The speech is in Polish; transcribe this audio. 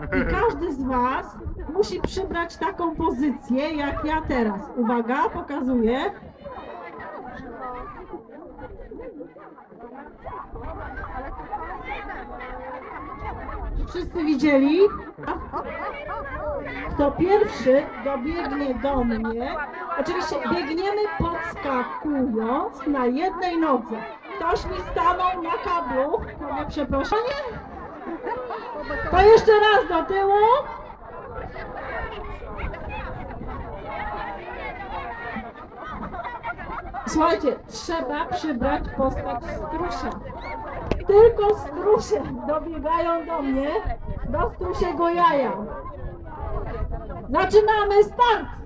i każdy z Was musi przybrać taką pozycję, jak ja teraz. Uwaga, pokazuję. Wszyscy widzieli? Kto pierwszy dobiegnie do mnie, oczywiście biegniemy podskakując na jednej nodze. Ktoś mi stanął na kablu, mogę przeproszenie? To jeszcze raz do tyłu. Słuchajcie, trzeba przybrać postać strusia. Tylko strusie dobiegają do mnie, do strusiego jaja. Zaczynamy start!